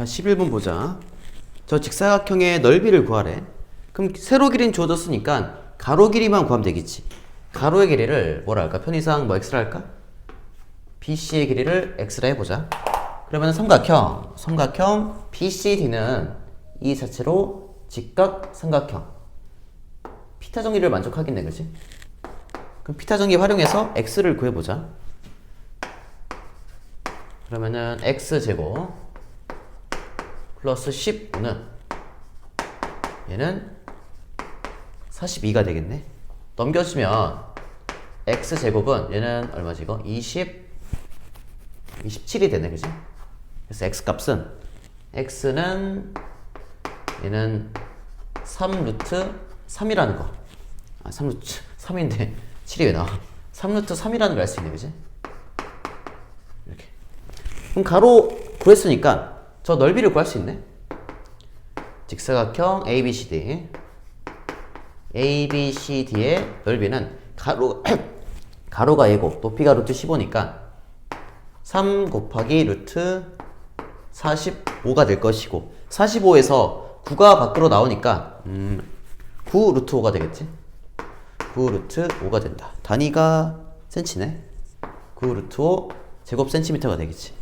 자, 11번 보자. 저 직사각형의 넓이를 구하래. 그럼 세로 길이는 주어졌으니까 가로 길이만 구하면 되겠지. 가로의 길이를 뭐라 할까? 편의상 뭐 x라 할까? BC의 길이를 x라 해보자. 그러면 삼각형, 삼각형 BCD는 이 자체로 직각 삼각형. 피타 정리를 만족하겠네, 그지? 그럼 피타 정리 활용해서 x를 구해보자. 그러면은 x 제곱 플러스 15는 얘는 42가 되겠네. 넘겨주면 x 제곱은 얘는 얼마지 이거? 20 27이 되네, 그지? 그래서 x 값은 x는 얘는 3 루트 3이라는 거. 아, 3 루트 3인데 7이 왜 나와? 3 루트 3이라는 걸 알 수 있네, 그지? 이렇게. 그럼 가로 구했으니까 저 넓이를 구할 수 있네. 직사각형 ABCD. ABCD의 넓이는 가로 가로가 얘고 높이가 루트 15니까 3 곱하기 루트 45가 될 것이고 45에서 9가 밖으로 나오니까 음, 9 루트 5가 되겠지? 9 루트 5가 된다. 단위가 센치네. 9 루트 5 제곱 센티미터가 되겠지.